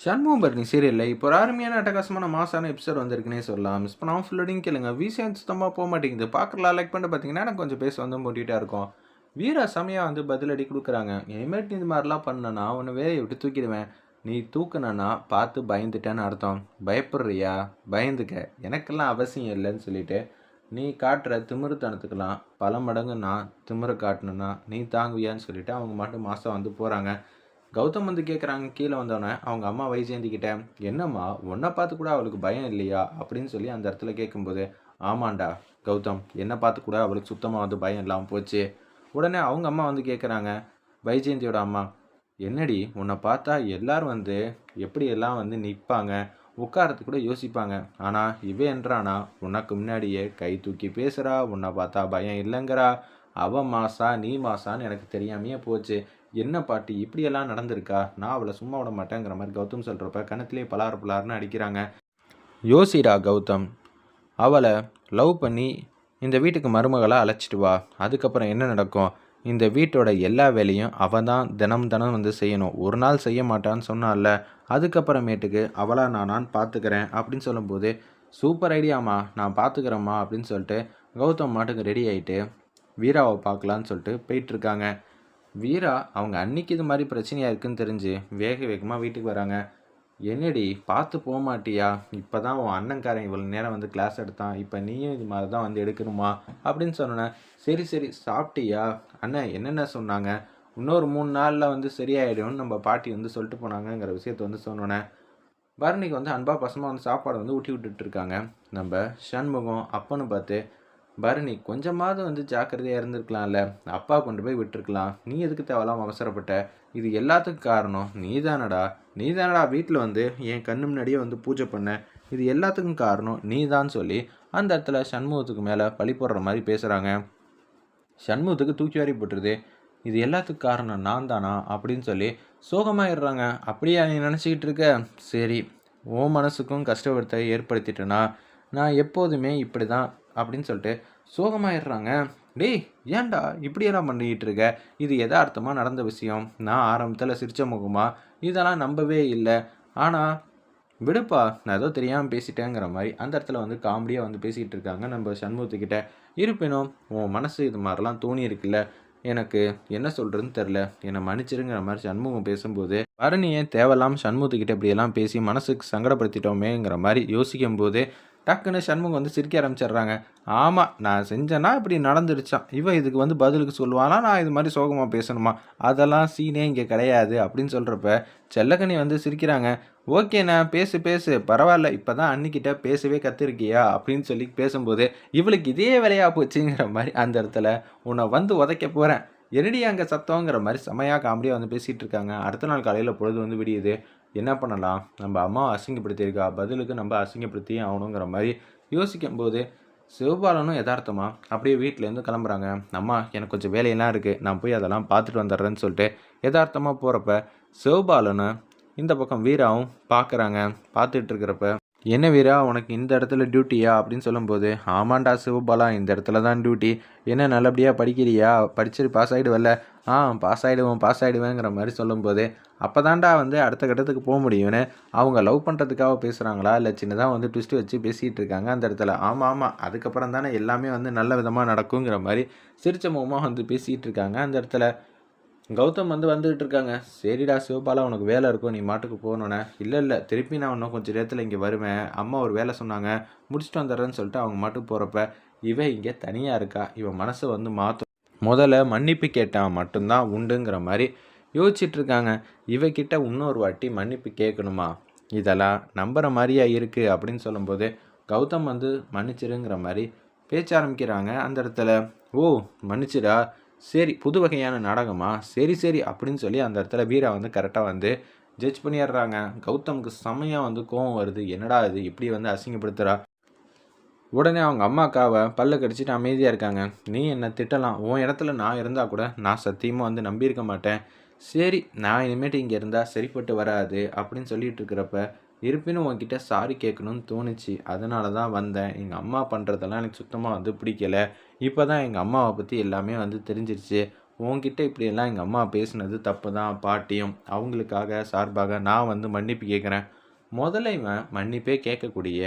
சண்முகம் பர்ணி சீரியலில் இப்போ ஒரு அருமையான அட்டகாசமான மாசான எபிசோட் வந்திருக்குன்னே சொல்லலாம். மிஸ் பண்ணாமல் ஃபுல்லோடையும் கேளுங்க. விசியம் சுத்தமாக போக மாட்டேங்குது. பார்க்கலாம் லைக் பண்ணிட்டு பார்த்தீங்கன்னா எனக்கு கொஞ்சம் பேச வந்து போட்டிகிட்டே இருக்கும். வீரா செமையாக வந்து பதிலடி கொடுக்குறாங்க. இனிமேட்டு இந்த மாதிரிலாம் பண்ணனா? உன்னை வேலையை விட்டு தூக்கிடுவேன். நீ தூக்குனனா பார்த்து பயந்துட்டேன்னு அர்த்தம். பயப்படுறியா? பயந்துக்க. எனக்கெல்லாம் அவசியம் இல்லைன்னு சொல்லிட்டு நீ காட்டுற திமிருத்தனத்துக்கெல்லாம் பல மடங்கு நான் திமிரை காட்டணுன்னா நீ தாங்குவியான்னு சொல்லிட்டு அவங்க மட்டும் மாதம் வந்து போகிறாங்க கௌதம் வந்து கேட்குறாங்க கீழே வந்தோடனே அவங்க அம்மா வைஜெயந்திக்கிட்ட என்னம்மா உன்னை பார்த்து கூட அவளுக்கு பயம் இல்லையா? அப்படின்னு சொல்லி அந்த இடத்துல கேட்கும்போது ஆமாண்டா கௌதம் என்னை பார்த்து கூட அவளுக்கு சுத்தமாக வந்து பயம் இல்லாமல் போச்சு. உடனே அவங்க அம்மா வந்து கேட்குறாங்க வைஜெயந்தியோட அம்மா என்னடி உன்னை பார்த்தா எல்லாரும் வந்து எப்படி எல்லாம் வந்து நிற்பாங்க உட்காரத்து கூட யோசிப்பாங்க ஆனால் இவன் என்றானா உனக்கு முன்னாடியே கை தூக்கி பேசுகிறா உன்னை பார்த்தா பயம் இல்லைங்கிறா. அவ மாசா நீ மாசான்னு எனக்கு தெரியாமையே போச்சு. என்ன பாட்டி இப்படியெல்லாம் நடந்திருக்கா? நான் அவளை சும்மா விட மாட்டேங்கிற மாதிரி கௌதம் சொல்கிறப்ப கணத்திலே பலார் பலார்னு அடிக்கிறாங்க. யோசிடா கௌதம். அவளை லவ் பண்ணி இந்த வீட்டுக்கு மருமகளை அழைச்சிட்டு வா. அதுக்கப்புறம் என்ன நடக்கும்? இந்த வீட்டோட எல்லா வேலையும் அவன் தான் தினம் தினம் வந்து செய்யணும். ஒரு நாள் செய்ய மாட்டான்னு சொன்னால அதுக்கப்புறமேட்டுக்கு அவளாக நானான்னு பார்த்துக்கிறேன் அப்படின்னு சொல்லும்போது சூப்பர் ஐடியாம்மா நான் பார்த்துக்கிறேம்மா அப்படின்னு சொல்லிட்டு கௌதம் மாட்டுக்கு ரெடி ஆகிட்டு வீராவை பார்க்கலான்னு சொல்லிட்டு போயிட்டுருக்காங்க. வீரா அவங்க அன்னைக்கு இது மாதிரி பிரச்சனையாக இருக்குன்னு தெரிஞ்சு வேக வேகமாக வீட்டுக்கு வராங்க. என்னடி பார்த்து போக மாட்டியா? இப்போ தான் உன் அண்ணன்காரன் இவ்வளோ நேரம் வந்து கிளாஸ் எடுத்தான். இப்போ நீயும் இது மாதிரி தான் வந்து எடுக்கணுமா? அப்படின்னு சொன்னேன் சரி சரி சாப்பிட்டியா? அண்ணன் என்னென்ன சொன்னாங்க? இன்னொரு மூணு நாளில் வந்து சரியாயிடும்னு நம்ம பாட்டி வந்து சொல்லிட்டு போனாங்கங்கிற விஷயத்த வந்து சொன்னோன்னே பரணிக்கு வந்து அன்பா பசமாக வந்து சாப்பாடு வந்து ஊட்டி விட்டுட்டு இருக்காங்க. நம்ம சண்முகம் அப்பன்னு பார்த்து பரணி கொஞ்சமாவது வந்து ஜாக்கிரதையாக இருந்திருக்கலாம்ல. அப்பா கொண்டு போய் விட்டுருக்கலாம். நீ எதுக்கு தேவலாம் அவசரப்பட்ட? இது எல்லாத்துக்கும் காரணம் நீ தானடா நீ தானடா வீட்டில் வந்து என் கண்ணு முன்னாடியே வந்து பூஜை பண்ண. இது எல்லாத்துக்கும் காரணம் நீ தான் சொல்லி அந்த இடத்துல சண்முகத்துக்கு மேலே பழி போடுற மாதிரி பேசுகிறாங்க சண்முகத்துக்கு தூக்கி வாரி போட்டுருது. இது எல்லாத்துக்கும் காரணம் நான் தானா அப்படின்னு சொல்லி சோகமாயிடுறாங்க. அப்படியா நீ நினச்சிக்கிட்டு இருக்க? சரி ஓ மனசுக்கும் கஷ்டப்படுத்த ஏற்படுத்திட்டேன்னா நான் எப்போதுமே இப்படி தான் அப்படின்னு சொல்லிட்டு சோகமாயிடுறாங்க. டேய் ஏன்டா இப்படியெல்லாம் பண்ணிக்கிட்டு இருக்க இது எதார்த்தமாக நடந்த விஷயம். நான் ஆரம்பத்தில் சிரிச்ச முகமா? இதெல்லாம் நம்பவே இல்லை. ஆனால் விடுப்பா நான் ஏதோ தெரியாமல் பேசிட்டேங்கிற மாதிரி அந்த இடத்துல வந்து காமெடியாக வந்து பேசிக்கிட்டு இருக்காங்க நம்ம சண்முகத்துக்கிட்ட இருப்பினும் உன் மனசு இது மாதிரிலாம் தோணி இருக்குல்ல? எனக்கு என்ன சொல்கிறதுன்னு தெரில என்னை மன்னிச்சிருங்கிற மாதிரி சண்முகம் பேசும்போது பரணியை தேவையில்லாமல் சண்முகத்துக்கிட்ட இப்படியெல்லாம் பேசி மனசுக்கு சங்கடப்படுத்திட்டோமேங்கிற மாதிரி யோசிக்கும் போது டக்குன்னு சண்முகம் வந்து சிரிக்க ஆரம்பிச்சிடுறாங்க. ஆமாம் நான் செஞ்சேன்னா இப்படி நடந்துருச்சான் இவன் இதுக்கு வந்து பதிலுக்கு சொல்லுவானா? நான் இது மாதிரி சோகமாக பேசணுமா? அதெல்லாம் சீனே இங்கே கிடையாது அப்படின்னு சொல்கிறப்ப செல்லக்கனி வந்து சிரிக்கிறாங்க. ஓகேண்ணா பேசு பேசு. பரவாயில்ல இப்போ தான் அன்னிக்கிட்ட பேசவே கற்றுருக்கியா அப்படின்னு சொல்லி பேசும்போது இவளுக்கு இதே வேலையாக போச்சுங்கிற மாதிரி அந்த இடத்துல உன்னை வந்து உதைக்க போகிறேன் என்னடி அங்கே சத்தங்கிற மாதிரி செமையாக காமெடியாக வந்து பேசிகிட்டு இருக்காங்க. அடுத்த நாள் காலையில் பொழுது வந்து விடியுது. என்ன பண்ணலாம்? நம்ம அம்மாவை அசிங்கப்படுத்தியிருக்கா? பதிலுக்கு நம்ம அசிங்கப்படுத்தி ஆகணுங்கிற மாதிரி யோசிக்கும் போது சிவபாலனும் யதார்த்தமாக அப்படியே வீட்டிலேருந்து கிளம்புறாங்க. அம்மா எனக்கு கொஞ்சம் வேலையெல்லாம் இருக்குது நான் போய் அதெல்லாம் பார்த்துட்டு வந்துடுறேன்னு சொல்லிட்டு யதார்த்தமாக போகிறப்ப சிவபாலனை இந்த பக்கம் வீராவும் பார்க்குறாங்க. பார்த்துட்டு இருக்கிறப்ப என்ன வீரா உனக்கு இந்த இடத்துல டியூட்டியா அப்படின்னு சொல்லும்போது ஆமாண்டா சிவபாலா இந்த இடத்துல தான் டியூட்டி என்ன நல்லபடியாக படிக்கிறியா? படிச்சுட்டு பாஸ் ஆகிடுவல்ல ஆ பாஸ் ஆகிடுவோம் பாஸ் ஆகிடுவேங்கிற மாதிரி சொல்லும்போது அப்போ தாண்டா வந்து அடுத்த கட்டத்துக்கு போக முடியும்னு அவங்க லவ் பண்ணுறதுக்காக பேசுகிறாங்களா இல்லை சின்னதாக வந்து ட்விஸ்ட்டு வச்சு பேசிகிட்டு இருக்காங்க அந்த இடத்துல. ஆமாம் ஆமாம் அதுக்கப்புறம் தானே எல்லாமே வந்து நல்ல விதமாக நடக்குங்கிற மாதிரி சிரிச்ச முகமாக வந்து பேசிகிட்டு இருக்காங்க அந்த இடத்துல. கௌதம் வந்து வந்துகிட்டு இருக்காங்க. சரிடா சிவபாலா உனக்கு வேலை இருக்கும். நீ மாட்டுக்கு போகணுன்னே இல்லை இல்லை திருப்பி நான் இன்னும் கொஞ்சம் நேரத்தில் இங்கே வருவேன். அம்மா ஒரு வேலை சொன்னாங்க. முடிச்சுட்டு வந்துடுறேன்னு சொல்லிட்டு அவங்க மாட்டுக்கு போகிறப்ப இவன் இங்கே தனியாக இருக்கா? இவன் மனசை வந்து மாற்றும் முதல்ல மன்னிப்பு கேட்டான் மட்டும்தான் உண்டுங்கிற மாதிரி யோசிச்சுட்டு இருக்காங்க. இவகிட்ட இன்னொரு வாட்டி மன்னிப்பு கேட்கணுமா? இதெல்லாம் நம்புகிற மாதிரியா இருக்குது அப்படின்னு சொல்லும்போது கௌதம் வந்து மன்னிச்சிருங்கிற மாதிரி பேச்ச ஆரம்பிக்கிறாங்க அந்த இடத்துல. ஓ மன்னிச்சிடா. சரி புது வகையான நாடகமா? சரி சரி அப்படின்னு சொல்லி அந்த இடத்துல வீரா வந்து கரெக்டாக வந்து ஜட்ஜ் பண்ணிடுறாங்க. கௌதமுக்கு செம்மையாக வந்து கோவம் வருது. என்னடா இது? இப்படி வந்து அசிங்கப்படுத்துகிறா உடனே அவங்க அம்மாக்காவை பல்ல கடிச்சிட்டு அமைதியாக இருக்காங்க. நீ என்னை திட்டலாம்? உன் இடத்துல நான் இருந்தால் கூட நான் சத்தியமாக வந்து நம்பியிருக்க மாட்டேன். சரி நான் இனிமேட்டு இங்கே இருந்தால் சரிப்பட்டு வராது அப்படின்னு சொல்லிட்டு இருக்கிறப்ப இருப்பினும் உன்கிட்ட சாரி கேட்கணும்னு தோணுச்சு. அதனால தான் வந்தேன். எங்கள் அம்மா பண்ணுறதெல்லாம் எனக்கு சுத்தமாக வந்து பிடிக்கல. இப்போ தான் எங்கள் அம்மாவை பற்றி எல்லாமே வந்து தெரிஞ்சிருச்சு. உன்கிட்ட இப்படியெல்லாம் எங்கள் அம்மா பேசுனது தப்பு தான் பாட்டியும். அவங்களுக்காக சார்பாக நான் வந்து மன்னிப்பு கேட்குறேன். முதல்ல இவன் மன்னிப்பே கேட்கக்கூடிய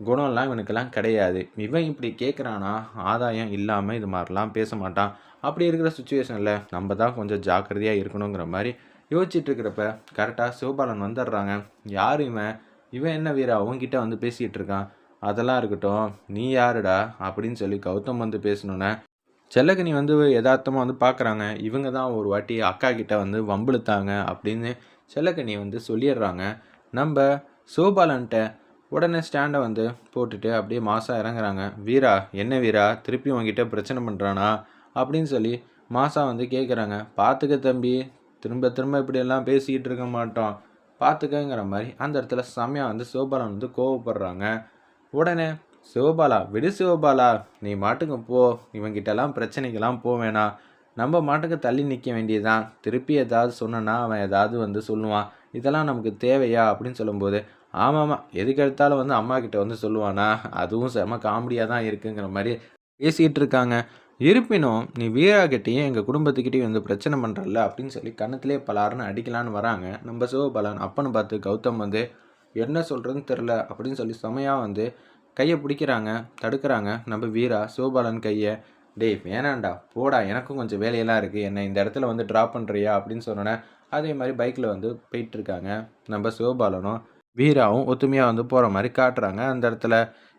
குணம்லாம் இவனுக்கெல்லாம் கிடையாது. இவன் இப்படி கேட்குறானா ஆதாயம் இல்லாமல் இது மாதிரிலாம் பேச மாட்டான். அப்படி இருக்கிற சுச்சுவேஷனில் நம்ம தான் கொஞ்சம் ஜாக்கிரதையாக இருக்கணுங்கிற மாதிரி யோசிச்சுட்டு இருக்கிறப்ப கரெக்டாக சிவபாலன் வந்துடுறாங்க. யார் இவன் இவன் என்ன வீரா அவன்கிட்ட வந்து பேசிகிட்டு இருக்கான் அதெல்லாம் இருக்கட்டும் நீ யாருடா அப்படின்னு சொல்லி கௌதம் வந்து பேசணுன்னே செல்லகனி வந்து யதார்த்தமாக வந்து பார்க்குறாங்க இவங்க தான் ஒரு வாட்டி அக்கா கிட்ட வந்து வம்பிழுத்தாங்க அப்படின்னு செல்லகனி வந்து சொல்லிடுறாங்க. நம்ம சிவபாலன்ட்ட உடனே ஸ்டாண்டை வந்து போட்டுட்டு அப்படியே மாசா இறங்குறாங்க. வீரா என்ன வீரா திருப்பி உங்ககிட்ட பிரச்சனை பண்ணுறானா அப்படின்னு சொல்லி மாசா வந்து கேட்குறாங்க பார்த்துக்க தம்பி திரும்ப திரும்ப இப்படியெல்லாம் பேசிக்கிட்டு இருக்க மாட்டோம். பார்த்துக்கங்கிற மாதிரி அந்த இடத்துல செம்மையாக வந்து சிவபாலன் வந்து கோவப்படுறாங்க. உடனே சிவபாலா விடு சிவபாலா நீ மாட்டுக்கு போ. இவங்கிட்டலாம் பிரச்சனைக்கெல்லாம் போவேணா வேணாம் நம்ம மாட்டுக்கு தள்ளி நிற்க வேண்டியதுதான். திருப்பி ஏதாவது சொன்னனா அவன் ஏதாவது வந்து சொல்லுவான். இதெல்லாம் நமக்கு தேவையா? அப்படின்னு சொல்லும்போது ஆமாம்மா எதுக்கு எடுத்தாலும் வந்து அம்மா கிட்ட வந்து சொல்லுவானா? அதுவும் செம காமெடியாக தான் இருக்குங்கிற மாதிரி பேசிகிட்டு இருக்காங்க. இருப்பினும் நீ வீராகிட்டையும் எங்கள் குடும்பத்துக்கிட்டேயும் வந்து பிரச்சனை பண்ணுறல்ல அப்படின்னு சொல்லி கணத்திலே பலாருன்னு அடிக்கலான்னு வராங்க. நம்ம சிவபாலன் அப்பன்னு பார்த்து கௌதம் வந்து என்ன சொல்கிறதுன்னு தெரில அப்படின்னு சொல்லி செமையாக வந்து கையை பிடிக்கிறாங்க தடுக்கிறாங்க. நம்ம வீரா சிவபாலன் கையை டேய் வேணாண்டா போடா எனக்கும் கொஞ்சம் வேலையெல்லாம் இருக்குது என்னை இந்த இடத்துல வந்து ட்ராப் பண்ணுறியா அப்படின்னு சொன்னோன்னே அதே மாதிரி பைக்கில் வந்து போயிட்டுருக்காங்க நம்ம சிவபாலனும் வீராவும் ஒத்துமையாக வந்து போகிற மாதிரி காட்டுறாங்க. அந்த இடத்துல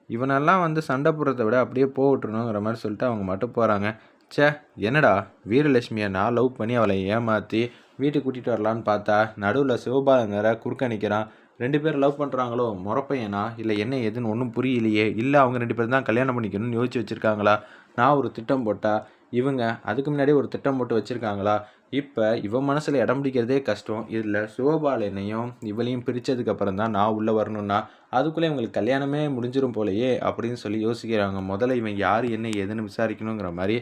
இவனெல்லாம் வந்து சண்டை போடுறத விட அப்படியே போட்டுருணுங்கிற மாதிரி சொல்லிட்டு அவங்க மட்டும் போகிறாங்க ச்சே என்னடா? வீரலட்சுமியை நான் லவ் பண்ணி அவளை ஏமாற்றி வீட்டுக்கு கூட்டிகிட்டு வரலான்னு பார்த்தா நடுவில் சிவபாலன் வேற குறுக்க நிற்கிறான் ரெண்டு பேரும் லவ் பண்ணுறாங்களோ முறப்பையனா? இல்லை என்ன ஏதுன்னு ஒன்றும் புரியலையே. இல்லை அவங்க ரெண்டு பேரும் தான் கல்யாணம் பண்ணிக்கணும்னு யோசிச்சு வச்சுருக்காங்களா? நான் ஒரு திட்டம் போட்டால் இவங்க அதுக்கு முன்னாடி ஒரு திட்டம் போட்டு வச்சுருக்காங்களா? இப்போ இவன் மனசில் இடம் பிடிக்கிறதே கஷ்டம். இதில் சிவபாலனையும் இவளையும் பிரித்ததுக்கப்புறம் தான் நான் உள்ளே வரணும்னா அதுக்குள்ளே இவங்களுக்கு கல்யாணமே முடிஞ்சிடும் போலையே அப்படின்னு சொல்லி யோசிக்கிறாங்க. முதல்ல இவன் யார் என்ன ஏதுன்னு விசாரிக்கணுங்கிற மாதிரி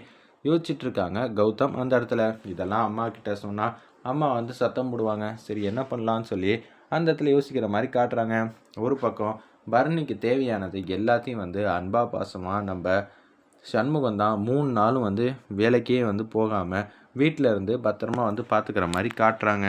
யோசிச்சுட்ருக்காங்க கௌதம் அந்த இடத்துல. இதெல்லாம் அம்மா கிட்ட சொன்னால் அம்மா வந்து சத்தம் போடுவாங்க. சரி என்ன பண்ணலான்னு சொல்லி அந்த இடத்துல யோசிக்கிற மாதிரி காட்டுறாங்க. ஒரு பக்கம் பரணிக்கு தேவையானது எல்லாத்தையும் வந்து அன்பா பாசமாக நம்ம சண்முகம் தான் மூணு நாளும் வந்து வேலைக்கே வந்து போகாமல் வீட்டில் இருந்து பத்திரமா வந்து பார்த்துக்கிற மாதிரி காட்டுறாங்க.